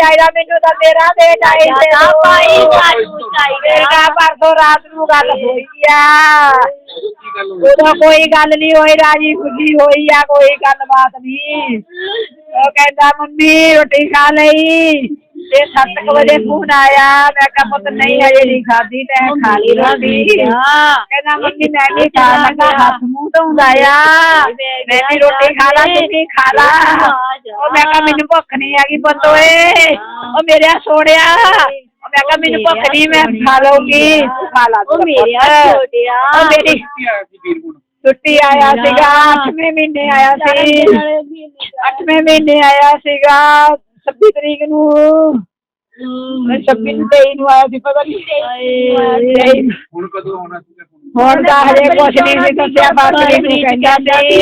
ਚਾਹੀਦਾ ਮੈਨੂੰ ਤਾਂ ਤੇਰਾ ਦੇ ਚਾਹੀਦਾ ਨਾ ਭਾਈ ਸਾਨੂੰ ਚਾਹੀਦਾ ਮੇਰਾ ਪਰਸੋਂ ਰਾਤ ਨੂੰ ਗੱਲ ਹੋਈ ਆ। ਕੀ ਗੱਲ ਹੋਈ ਉਦੋਂ ਕੋਈ ਗੱਲ ਨਹੀਂ ਹੋਈ ਰਾਜੀ ਖੁਸ਼ੀ ਹੋਈ ਆ ਕੋਈ ਗੱਲਬਾਤ ਨਹੀਂ। ਉਹ ਕਹਿੰਦਾ ਮੰਮੀ ਰੋਟੀ ਖਾ ਲਈ। ਤੇ 7 ਵਜੇ ਫੋਨ ਆਇਆ। ਮੈਂ ਕਿਹਾ ਪੁੱਤ ਨਹੀਂ ਹਜੇ ਨਹੀਂ ਖਾਦੀ ਤੈਂ ਖਾ ਲਈ ਰੋਟੀ। ਕਹਿੰਦਾ ਮੰਮੀ ਮੈਂ ਵੀ ਖਾ ਲਗਾ ਹੱਥ ਮੂੰਹ ਧੋਂਦਾ ਆ। ਮੈਂ ਵੀ ਰੋਟੀ ਖਾ ਲਾ ਤੂੰ ਵੀ ਖਾ ਲਾ। ਉਹ ਮੈਂ ਕਿਹਾ ਮੈਨੂੰ ਭੁੱਖ ਨਹੀਂ ਹੈਗੀ ਪੁੱਤ ਓਏ। ਉਹ ਮੇਰਿਆ ਸੋਹਣਿਆ। ਉਹ ਮੈਂ ਕਿਹਾ ਮੈਨੂੰ ਭੁੱਖ ਨਹੀਂ ਮੈਂ ਖਾ ਲਊਗੀ। ਤੂੰ ਖਾ ਲਾ ਉਹ ਮੇਰਿਆ। ਛੋਟਿਆ ਉਹ ਮੇਰੀ ਆਇਆ ਸੀ ਛੁੱਟੀ ਆਇਆ ਸੀਗਾ 8ਵੇਂ ਮਹੀਨੇ ਆਇਆ ਸੀ। 8ਵੇਂ ਮਹੀਨੇ ਆਇਆ ਸੀਗਾ 26 ਤਰੀਕ ਨੂੰ। 26 ਨੂੰ 23 ਨੂੰ ਆਇਆ ਸੀ ਪਤਾ ਨਹੀਂ ਹੁਣ ਕਦੋਂ ਆਉਣਾ ਤੁਹਾਨੂੰ? ਹੁਣ ਤਾਂ ਹਜੇ ਕੁਛ ਨਹੀਂ ਸੀ ਦੱਸਿਆ ਬਾਕੀ ਨੂੰ ਕਹਿੰਦਾ ਸੀ।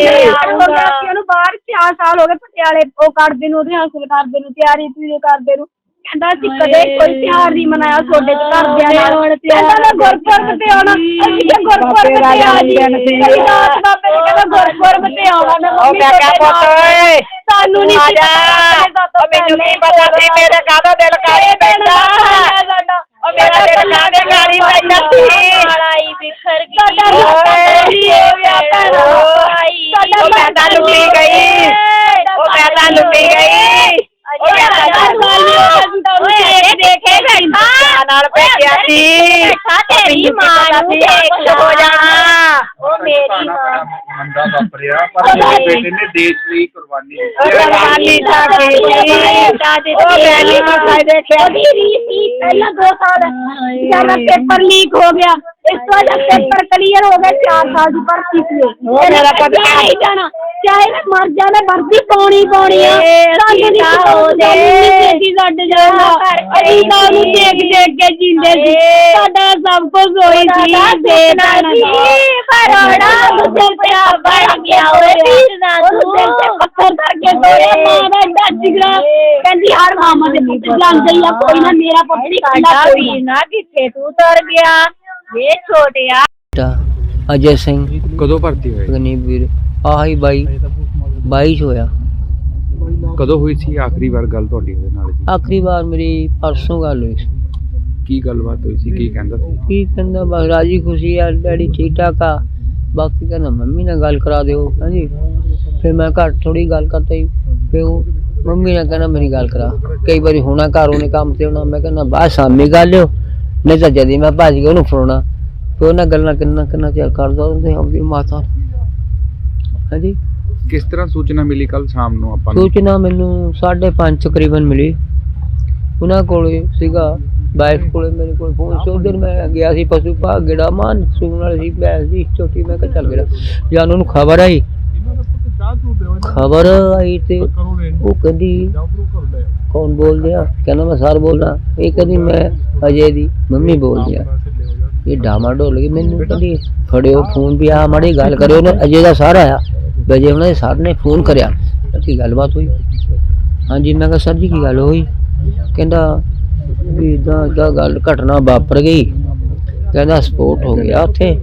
ਉਹਨੂੰ ਬਾਹਰ 4 ਸਾਲ ਹੋ ਗਏ ਪਟਿਆਲੇ ਉਹ ਕਰਦੇ ਨੂੰ ਰਿਹਾਸਲ ਕਰਦੇ ਨੂੰ ਤਿਆਰੀ ਪੂਰੀ ਕਰਦੇ ਨੂੰ। ਕਹਿੰਦਾ ਸੀ ਕਦੇ ਕੋਈ ਤਿਉਹਾਰ ਨਹੀਂ ਮਨਾਇਆ ਤੁਹਾਡੇ ਚ ਘਰਦਿਆਂ ਨਾਲ। ਕਹਿੰਦਾ ਮੈਂ ਗੁਰਪੁਰਬ ਤੇ ਆਉਣਾ ਅਸੀਂ ਕਿਹਾ ਗੁਰਪੁਰਬ ਤੇ ਆ ਜੀ। ਰਾਤ ਬਾਬੇ ਨੇ ਕਹਿੰਦਾ ਗੁਰਪੁਰਬ ਤੇ ਆਉਣਾ ਮੈਂ ਮੰਮੀ ਕਿਹਾ ਪੁੱਤ ਓਏ ਸਾਨੂੰ ਨਹੀਂ ਉਹ ਮੈਨੂੰ ਨਹੀਂ ਪਤਾ ਸੀ ਮੇਰੇ ਕਾਹਦਾ ਦਿਲ ਕਾਲੀ ਪੈਂਦਾ ਉਹ ਮੇਰਾ ਦਿਲ ਕਾਹਦੇ ਕਾਲੀ ਪੈਂਦਾ ਸੀ। ਲੜਾਈ ਬਿਖਰ ਗਈ ਉਹ ਮੈਂ ਤਾਂ ਲੁੱਟੀ ਗਈ। ਉਹ ਮੈਂ ਤਾਂ ਲੁੱਟੀ ਗਈ। ਉਹ ਮੈਂ ਤਾਂ ਓਏ ਦੇਖੇ ਬੈਠਾ ਨਾਲ ਭੇਜਿਆ ਸੀ ਬੈਠਾ ਤੇਰੀ ਮਾਂ ਨੂੰ ਸੀ ਦੇਖ ਕੁਛ ਹੋ ਜਾਣਾ ਉਹ ਮੇਰੀ ਭਾਣਾ ਮਾਂ ਬੜਾ ਮੰਦਾ ਵਾਪਰਿਆ ਪਰ ਮੇਰੇ ਬੇਟੇ ਨੇ ਦੇਸ਼ ਲਈ ਕੁਰਬਾਨੀ ਦਿੱਤੀ ਹੈ। ਕੁਰਬਾਨੀ ਸਾਡੀ ਸੀ ਉਹ ਮੈਂ ਨਹੀਂ ਮਸਾਈ ਦੇਖਿਆ ਉਹਦੀ ਰੀਤੀ ਪਹਿਲਾਂ 2 ਸਾਲ ਜ਼ਿਆਦਾ ਪੇਪਰ ਲੀਕ ਹੋ ਗਿਆ ਇਸ ਤੋਂ ਬਾਅਦ ਪੇਪਰ ਕਲੀਅਰ ਹੋ ਗਿਆ 4 ਸਾਲ ਦੀ ਭਰਤੀ ਸੀ ਉਹ ਮੇਰਾ ਪਤਾ ਨਹੀਂ ਜਾਣਾ ਚਾਹੇ ਮੈਂ ਮਰ ਜਾਣਾ ਵਰਦੀ ਪਾਉਣੀ ਪਾਉਣੀ ਆ ਸਾਨੂੰ ਨਹੀਂ ਤਾਂ ਉਹਦੇ ਛੇਤੀ ਛੱਡ ਜਾਣਾ ਅਸੀਂ ਤਾਂ ਉਹਨੂੰ ਦੇਖ ਦੇਖ ਕੇ ਜਿੰਦੇ ਸੀ ਸਾਡਾ ਸਭ ਕੁਝ ਹੋਈ ਸੀ ਦੇ ਦੇਣਾ ਪਰੋੜਾ ਗੁੱਸੇ ਪਿਆ ਬਣ ਗਿਆ ਓਏ ਵੀਰ ਨਾ ਉਹਨੂੰ ਦਿਲ ਤੇ ਪੱਥਰ ਧਰ ਕੇ ਤੋੜਿਆ ਵੀਰ ਵੇ ਛੋਟਿਆ ਬੇਟਾ ਅਜੇ ਸਿੰਘ। ਕਦੋਂ ਭਰਤੀ ਹੋਏ? ਗਨੀਵੀਰ ਆਹੀ ਬਾਈ 22 ਚ ਹੋਇਆ। ਕਦੋਂ ਹੋਈ ਸੀ ਆਖਰੀ ਵਾਰ ਗੱਲ ਤੁਹਾਡੀ ਉਹਦੇ ਨਾਲ ਜੀ? ਆਖਰੀ ਵਾਰ ਮੇਰੀ ਪਰਸੋਂ ਗੱਲ ਹੋਈ ਸੀ। ਕੀ ਗੱਲਬਾਤ ਹੋਈ ਸੀ? ਕੀ ਕਹਿੰਦਾ ਸੀ? ਕੀ ਕਹਿੰਦਾ? ਬਸ ਰਾਜੀ ਖੁਸ਼ੀ ਆ ਡੈਡੀ ਠੀਕ ਠਾਕ ਆ। ਬਾਕੀ ਕਹਿੰਦਾ ਮੰਮੀ ਨਾਲ ਗੱਲ ਕਰਾ ਦਿਓ ਹਾਂਜੀ। ਫਿਰ ਮੈਂ ਘਰ ਥੋੜੀ ਗੱਲ ਕਰਤਾ। ਹੀ ਫਿਰ ਉਹ ਮੰਮੀ ਨੇ ਕਹਿੰਦਾ ਮੇਰੀ ਗੱਲ ਕਰਾ। ਕਈ ਵਾਰੀ ਹੋਣਾ ਘਰ ਉਹਨੇ ਕੰਮ ਤੇ ਹੋਣਾ ਮੈਂ ਕਹਿੰਦਾ ਬਾਅਦ ਸ਼ਾਮੀ ਗੱਲ। ਲਿਓ ਨਹੀਂ ਤਾਂ ਜਦੀ ਮੈਂ ਭੱਜ ਉਹਨੂੰ ਫੜਾਉਣਾ। ਫਿਰ ਉਹਨਾਂ ਗੱਲਾਂ ਕਿੰਨਾ ਕਿੰਨਾ ਚਿਰ ਕਰਦਾ ਉਹਦੇ ਆਪਦੀ ਮਾਤਾ। ਹਾਂਜੀ? ਕਿਸ ਤਰ੍ਹਾਂ ਸੂਚਨਾ ਮਿਲੀ ਕੱਲ ਸ਼ਾਮ ਨੂੰ ਆਪਾਂ ਨੂੰ? ਸੂਚਨਾ ਮੈਨੂੰ 5:30 ਤਕਰੀਬਨ ਮਿਲੀ। ਉਹਨਾਂ ਕੋਲੇ ਸੀਗਾ ਵਾਈਫ ਕੋਲੇ ਮੇਰੇ ਕੋਲ ਫੋਨ ਸੀ। ਉਧਰ ਮੈਂ ਗਿਆ ਸੀ ਪਸ਼ੂ ਭਾਗ ਗੇੜਾ ਮਾਨ ਸੁਣਨ ਵਾਲੀ ਸੀ ਮੈਂ ਸੀ ਛੋਟੀ ਮੈਂ ਕਿਹਾ ਚੱਲ ਗਿਆ ਜਾਨ ਉਹਨੂੰ ਖਬਰ ਆਈ। ਖਬਰ ਆਈ ਤੇ ਉਹ ਕਹਿੰਦੀ ਕੌਣ ਬੋਲਦੇ ਆ? ਕਹਿੰਦਾ ਮੈਂ ਸਰ ਬੋਲਦਾ। ਇਹ ਕਹਿੰਦੀ ਮੈਂ ਅਜੇ ਦੀ ਮੰਮੀ ਬੋਲਦੀ ਆ। ਇਹ ਡਾਮਾ ਡੋਲ ਗਈ ਮੈਨੂੰ ਕਹਿੰਦੀ, ਫੜਿਓ ਫੋਨ ਵੀ ਆ ਮਾੜੀ ਗੱਲ ਕਰਿਓ ਨਾ, ਅਜੇ ਦਾ ਸਾਰਾ ਆ ਅਜੇ ਉਹਨਾਂ ਦੇ ਸਰ ਨੇ ਫੋਨ ਕਰਿਆ। ਕੀ ਗੱਲਬਾਤ ਹੋਈ? ਹਾਂਜੀ, ਮੈਂ ਕਿਹਾ, ਸਰ ਜੀ, ਕੀ ਗੱਲ ਹੋਈ? ਕਹਿੰਦਾ ਵੀ ਇਦਾਂ ਇਦਾਂ ਗੱਲ ਘਟਨਾ ਵਾਪਰ ਗਈ। ਕਹਿੰਦਾ ਸਪੋਰਟ ਹੋ ਗਿਆ ਉੱਥੇ।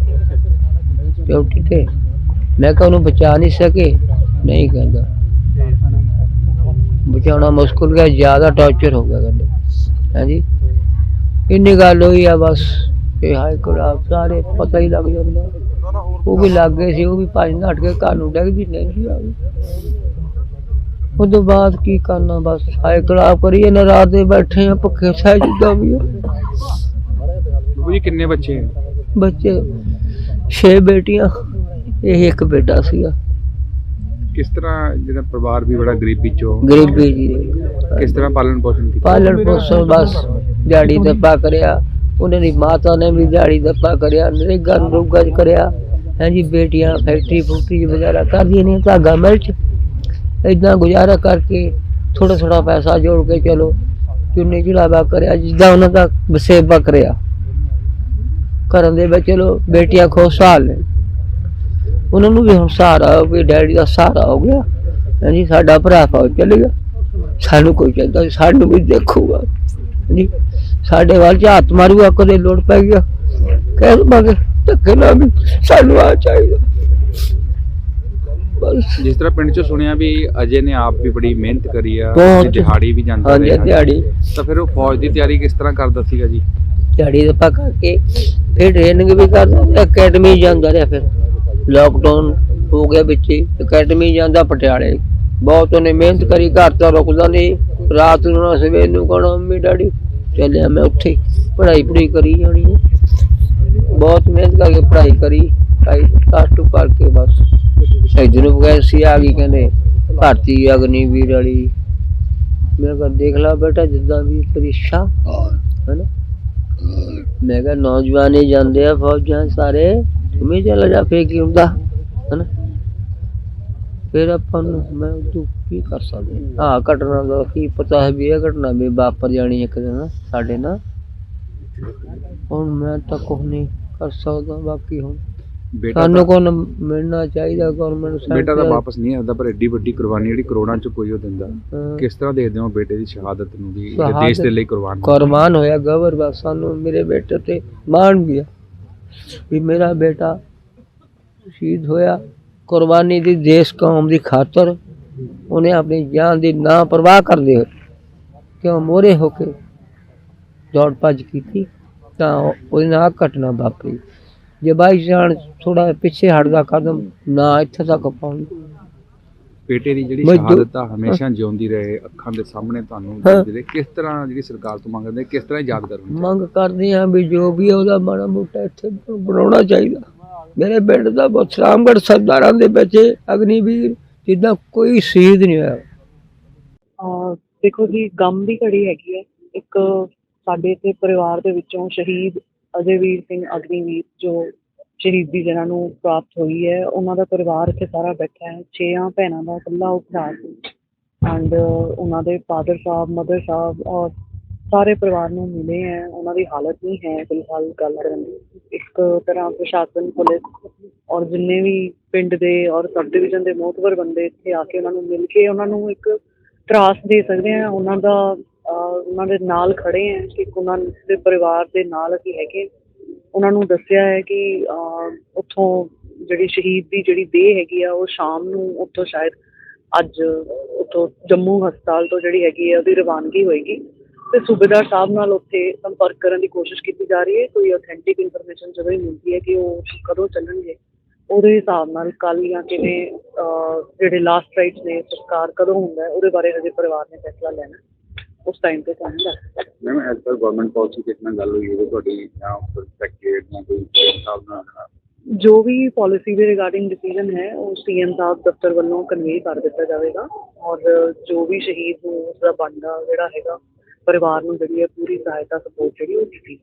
ਡਿਊਟੀ ਤੇ ਮੈਂ ਕਿਹਾ, ਉਹਨੂੰ ਬਚਾ ਨਹੀਂ ਸਕੇ। ਨਹੀਂ ਕਹਿੰਦਾ। ਬਚਾਉਣਾ ਮੁਸ਼ਕਲ ਗਿਆ ਜ਼ਿਆਦਾ ਟੌਰਚਰ ਹੋ ਗਿਆ ਕਹਿੰਦੇ ਹਾਂਜੀ? ਇੰਨੀ ਗੱਲ ਹੋਈ ਆ ਬਸ ਇਹ ਹਾਈ ਕੋਲ ਸਾਰੇ ਪਤਾ ਹੀ ਲੱਗ ਜਾਂਦਾ। ਉਹ ਵੀ ਲੱਗ ਗਏ ਸੀ ਉਹ ਵੀ ਭੱਜ ਨੱਠ ਕੇ ਘਰ ਨੂੰ ਡਿੱਗ ਵੀ ਨਹੀਂ ਸੀ ਆ ਗਈ ਉਦੋਂ ਬਾਅਦ ਕੀ ਕਰਨਾ ਬਸ ਹਾਈ ਕਲਾਪ ਕਰੀਏ ਨਾ ਰਾਤ ਦੇ ਬੈਠੇ ਆ ਭੁੱਖੇ ਸਹਿ ਜਿੱਦਾਂ ਵੀ ਜੀ ਕਿੰਨੇ ਬੱਚੇ? ਬੱਚੇ ਛੇ ਬੇਟੀਆਂ ਇਹ ਇੱਕ ਬੇਟਾ ਸੀਗਾ। ਕਿਸ ਤਰ੍ਹਾਂ ਜਿਹੜਾ ਪਰਿਵਾਰ ਵੀ ਬੜਾ ਗਰੀਬੀ ਚੋਂ ਗਰੀਬੀ ਜੀ। ਕਿਸ ਤਰ੍ਹਾਂ ਪਾਲਣ ਪੋਸ਼ਣ ਕੀਤਾ? ਪਾਲਣ ਪੋਸ਼ਣ ਬਸ ਦਿਹਾੜੀ ਦੱਪਾ ਕਰਿਆ ਉਹਨਾਂ ਦੀ ਮਾਤਾ ਨੇ ਵੀ ਦਿਹਾੜੀ ਦੱਪਾ ਕਰਿਆ ਨਰੇਗਾ ਨਰੂਗਾ ਚ ਕਰਿਆ। ਹਾਂਜੀ ਬੇਟੀਆਂ ਫੈਕਟਰੀ ਫੂਕਟਰੀ ਚ ਗੁਜ਼ਾਰਾ ਕਰਦੀਆਂ ਨੇ ਧਾਗਾ ਮਿਰਚ ਇਦਾਂ ਗੁਜ਼ਾਰਾ ਕਰਕੇ ਥੋੜਾ ਥੋੜਾ ਪੈਸਾ ਜੋੜ ਕੇ ਚਲੋ ਚੁੰਨੀ ਚੜਾਵਾ ਕਰਿਆ ਜਿੱਦਾਂ ਉਹਨਾਂ ਦਾ ਵਸੇਬਾ ਕਰਿਆ। ਕਰਨ ਦੇ ਵਿੱਚ ਚਲੋ ਬੇਟੀਆਂ ਖੁਸ਼ਹਾਲ ਨੇ। ਉਹਨਾਂ ਨੂੰ ਵੀ ਹੁਣ ਸਹਾਰਾ ਵੀ ਡੈਡੀ ਦਾ ਸਹਾਰਾ ਹੋ ਗਿਆ। ਹਾਂਜੀ ਸਾਡਾ ਭਰਾ ਫੌਜ ਚਲੇ ਗਿਆ। ਸਾਨੂੰ ਕੋਈ ਕਹਿੰਦਾ ਨੀ, ਸਾਨੂੰ ਵੀ ਦੇਖੂਗਾ। ਜੀ ਸਾਡੇ ਵੱਲ ਚ ਹੱਥ ਮਾਰੂਗਾ ਕਦੇ ਲੋੜ ਪੈ ਗਿਆ ਕਹਿ ਮਗੇ ਧੱਕੇ ਨਾਲ ਵੀ ਸਾਨੂੰ ਆ ਚਾਹੀਦਾ। ਬਸ। ਜਿਸ ਤਰ੍ਹਾਂ ਪਿੰਡ 'ਚ ਸੁਣਿਆ ਵੀ ਅਜੇ ਨੇ ਆਪ ਵੀ ਬੜੀ ਮਿਹਨਤ ਕਰੀ ਆ ਬਹੁਤ। ਦਿਹਾੜੀ ਵੀ ਜਾਂਦਾ ਹਾਂਜੀ ਰਿਹਾ। ਦਿਹਾੜੀ। ਤਾਂ ਫਿਰ ਉਹ ਫੌਜ ਦੀ ਤਿਆਰੀ ਕਿਸ ਤਰ੍ਹਾਂ ਕਰਦਾ ਸੀਗਾ ਜੀ? ਦਿਹਾੜੀ ਦਾ ਪਾ ਕਰਕੇ ਫਿਰ ਟ੍ਰੇਨਿੰਗ ਵੀ ਕਰਦਾ ਰਿਹਾ ਅਕੈਡਮੀ ਜਾਂਦਾ ਰਿਹਾ ਫਿਰ। ਲਾਕਡਾਊਨ ਹੋ ਗਿਆ ਵਿੱਚ ਅਕੈਡਮੀ ਜਾਂਦਾ ਪਟਿਆਲੇ। ਬਹੁਤ ਉਹਨੇ ਮਿਹਨਤ ਕਰੀ ਘਰ ਤਾਂ ਰੁਕਦਾ ਨਹੀਂ। ਰਾਤ ਨੂੰ ਨਾ ਸਵੇਰ ਨੂੰ ਕਹਣਾ ਮੰਮੀ ਡੈਡੀ ਚੱਲਿਆ ਮੈਂ ਉੱਥੇ ਪੜ੍ਹਾਈ ਪੜ੍ਹਾਈ ਕਰੀ ਜਾਣੀ ਹੈ। ਬਹੁਤ ਮਿਹਨਤ ਕਰਕੇ ਪੜ੍ਹਾਈ ਕਰੀ ਪੜ੍ਹਾਈ ਪਲੱਸ ਟੂ ਕਰਕੇ ਬਸ। ਇਧਰੋਂ ਵੈਕੈਂਸੀ ਆ ਗਈ ਕਹਿੰਦੇ ਭਾਰਤੀ ਅਗਨੀਵੀਰ ਵਾਲੀ। ਮੈਂ ਕਿਹਾ ਦੇਖ ਲਾ ਬੇਟਾ ਜਿੱਦਾਂ ਵੀ ਪਰੀਖਾ ਹੈਨਾ? ਮੈਂ ਕਿਹਾ ਨੌਜਵਾਨ ਹੀ ਜਾਂਦੇ ਆ ਫੌਜਾਂ ਸਾਰੇ। ਵੀ ਚਲਾ ਜਾ ਫੇਰ ਕੀ ਹੁੰਦਾ ਹਨਾ? ਫਿਰ ਆਪਾਂ ਨੂੰ ਮੈਂ ਤੂੰ ਕੀ ਕਰ ਸਕਦੇ ਆ? ਘਟਨਾ ਦਾ ਕੀ ਪਤਾ ਹੈ ਵੀ ਇਹ ਘਟਨਾ ਵੀ ਵਾਪਰ ਜਾਣੀ ਇੱਕ ਦਿਨ ਸਾਡੇ ਨਾਲ। ਹੁਣ ਮੈਂ ਤਾਂ ਕੁਝ ਨਹੀਂ ਕਰ ਸਕਦਾ ਬਾਕੀ ਹੁਣ। ਸਾਨੂੰ ਕੋਲ ਮਿਲਣਾ ਚਾਹੀਦਾ ਗਵਰਨਮੈਂਟ ਬੇਟਾ ਤਾਂ ਵਾਪਸ ਨਹੀਂ ਆਉਂਦਾ ਪਰ ਐਡੀ ਵੱਡੀ ਕੁਰਬਾਨੀ ਜਿਹੜੀ ਕਰੋਨਾ 'ਚ ਕੋਈ ਉਹ ਦਿੰਦਾ। ਹਾਂ। ਕਿਸ ਤਰ੍ਹਾਂ ਦੇਖਦੇ ਹੋ ਬੇਟੇ ਦੀ ਸ਼ਹਾਦਤ ਨੂੰ ਵੀ ਦੇਸ਼ ਦੇ ਲਈ ਕੁਰਬਾਨ? ਕੁਰਬਾਨ ਹੋਇਆ ਗਵਰ ਬਸ ਸਾਨੂੰ ਮੇਰੇ ਬੇਟੇ ਤੇ ਮਾਣ ਗਿਆ ਵੀ ਮੇਰਾ ਬੇਟਾ ਸ਼ਹੀਦ ਹੋਇਆ। ਕੁਰਬਾਨੀ ਦੀ ਦੇਸ਼ ਕੌਮ ਦੀ ਖਾਤਰ ਉਹਨੇ ਆਪਣੀ ਜਾਨ ਦੀ ਨਾ ਪਰਵਾਹ ਕਰਦੇ ਹੋਏ ਕਿਉਂ ਮੋਰੇ ਹੋ ਕੇ ਦੌੜ ਭੱਜ ਕੀਤੀ, ਤਾਂ ਉਹਦੇ ਨਾਲ ਘਟਨਾ ਵਾਪਰੀ। ਜੇ ਬਾਈ ਜਾਨ ਥੋੜਾ ਪਿੱਛੇ ਹਟਦਾ ਕਦਮ, ਨਾ ਇੱਥੇ ਤੱਕ ਪਹੁੰਚ ਬੇਟੇ ਦੀ ਜਿਹੜੀ ਸ਼ਹਾਦਤ ਆ ਹਮੇਸ਼ਾ ਜਿਉਂਦੀ ਰਹੇ ਅੱਖਾਂ ਦੇ ਸਾਹਮਣੇ ਤੁਹਾਨੂੰ। ਦਿਖਦੇ ਕਿਸ ਤਰ੍ਹਾਂ ਜਿਹੜੀ ਸਰਕਾਰ ਤੋਂ ਮੰਗਦੇ ਕਿਸ ਤਰ੍ਹਾਂ ਯਾਦ ਕਰਨੀ ਮੰਗ ਕਰਦੇ ਹਾਂ ਵੀ ਜੋ ਵੀ ਉਹਦਾ ਮਾੜਾ ਮੋਟਾ ਇੱਥੇ ਬਣਾਉਣਾ ਚਾਹੀਦਾ। ਮੇਰੇ ਪਿੰਡ ਦਾ ਬਹੁਤ ਰਾਮਗੜ੍ਹ ਸਰਦਾਰਾਂ ਦੇ ਵਿੱਚ ਅਗਨੀਵੀਰ ਜਿੱਦਾਂ ਕੋਈ ਸ਼ਹੀਦ ਨਹੀਂ ਹੋਇਆ। ਅਹ ਦੇਖੋ ਜੀ ਗਮ ਦੀ ਘੜੀ ਹੈਗੀ ਹੈ। ਇੱਕ ਸਾਡੇ ਤੇ ਪਰਿਵਾਰ ਦੇ ਵਿੱਚੋਂ ਸ਼ਹੀਦ ਅਜੇਵੀਰ ਸਿੰਘ ਅਗਨੀਵੀਰ ਜੋ ਸ਼ਹੀਦੀ ਜਿਹਨਾਂ ਨੂੰ ਪ੍ਰਾਪਤ ਹੋਈ ਹੈ, ਉਹਨਾਂ ਦਾ ਪਰਿਵਾਰ ਇੱਥੇ ਸਾਰਾ ਬੈਠਾ ਹੈ, ਛੇਆਂ ਭੈਣਾਂ ਦਾ ਇਕੱਲਾ ਉਹ ਭਰਾ ਸੀ ਐਂਡ ਉਹਨਾਂ ਦੇ ਫਾਦਰ ਸਾਹਿਬ ਮਦਰ ਸਾਹਿਬ ਔਰ ਸਾਰੇ ਪਰਿਵਾਰ ਨੂੰ ਮਿਲੇ ਹੈ, ਉਹਨਾਂ ਦੀ ਹਾਲਤ ਨਹੀਂ ਹੈ ਫਿਲਹਾਲ ਗੱਲ ਕਰਨ ਦੀ। ਇੱਕ ਤਰ੍ਹਾਂ ਪ੍ਰਸ਼ਾਸਨ, ਪੁਲਿਸ ਔਰ ਜਿੰਨੇ ਵੀ ਪਿੰਡ ਦੇ ਔਰ ਸਬ ਡਿਵੀਜ਼ਨ ਦੇ ਮੋਹਤਵਰ ਬੰਦੇ ਇੱਥੇ ਆ ਕੇ ਉਹਨਾਂ ਨੂੰ ਮਿਲ ਕੇ ਉਹਨਾਂ ਨੂੰ ਇੱਕ ਤਰਾਸ ਦੇ ਸਕਦੇ ਆ ਉਹਨਾਂ ਦਾ ਉਹਨਾਂ ਦੇ ਨਾਲ ਖੜੇ ਆ ਕਿ ਉਹਨਾਂ ਦੇ ਪਰਿਵਾਰ ਦੇ ਨਾਲ ਅਸੀਂ ਹੈਗੇ ਉਹਨਾਂ ਨੂੰ ਦੱਸਿਆ ਹੈ ਕਿ ਉੱਥੋਂ ਜਿਹੜੀ ਸ਼ਹੀਦ ਦੀ ਜਿਹੜੀ ਦੇਹ ਹੈਗੀ ਆ, ਉਹ ਸ਼ਾਮ ਨੂੰ ਉੱਥੋਂ ਸ਼ਾਇਦ ਅੱਜ ਉੱਥੋਂ ਜੰਮੂ ਹਸਪਤਾਲ ਤੋਂ ਜਿਹੜੀ ਹੈਗੀ ਆ, ਉਹਦੀ ਰਵਾਨਗੀ ਹੋਏਗੀ। ਤੇ ਸੂਬੇਦਾਰ ਸਾਹਿਬ ਨਾਲ ਉੱਥੇ ਸੰਪਰਕ ਕਰਨ ਦੀ ਕੋਸ਼ਿਸ਼ ਕੀਤੀ ਜਾ ਰਹੀ ਹੈ। ਕੋਈ ਆਥੈਂਟਿਕ ਇਨਫੋਰਮੇਸ਼ਨ ਜਦੋਂ ਹੀ ਮਿਲਦੀ ਹੈ ਕਿ ਉਹ ਕਦੋਂ ਚੱਲਣਗੇ, ਉਹਦੇ ਹਿਸਾਬ ਨਾਲ ਕੱਲ ਜਾਂ ਕਿਵੇਂ ਜਿਹੜੇ ਲਾਸਟ ਰਾਈਟਸ ਨੇ ਸਰਕਾਰ ਕਦੋਂ ਹੁੰਦਾ ਉਹਦੇ ਬਾਰੇ ਹਜੇ ਪਰਿਵਾਰ ਨੇ ਫੈਸਲਾ ਲੈਣਾ ਉਸ ਟਾਈਮ ਤੇ ਤੁਹਾਨੂੰ ਦੱਸ ma'am as per government policy ਕਿਸ ਨਾਲ ਗੱਲ ਹੋਈ ਹੈ? ਤੁਹਾਡੀ ਜਾਂ ਪਰਸਪੈਕਟਿਵ ਜਾਂ ਕੋਈ ਹਿਸਾਬ ਨਾਲ ਜੋ ਵੀ ਪਾਲਿਸੀ ਦੇ ਰਿਗਾਰਡਿੰਗ ਡਿਸੀਜਨ ਹੈ ਉਹ ਸੀਐਮ ਸਾਹਿਬ ਦਫ਼ਤਰ ਵੱਲੋਂ ਕਨਵੇ ਕਰ ਦਿੱਤਾ ਜਾਵੇਗਾ ਔਰ ਜੋ ਵੀ ਸ਼ਹੀਦ ਨੂੰ ਉਸਦਾ ਬਣਦਾ ਜਿਹੜਾ ਹੈਗਾ ਪਰਿਵਾਰ ਨੂੰ ਜਿਹੜੀ ਹੈ ਪੂਰੀ ਸਹਾਇਤਾ ਸਪੋਰਟ ਜਿਹੜੀ ਉਹ ਦਿੱਤੀ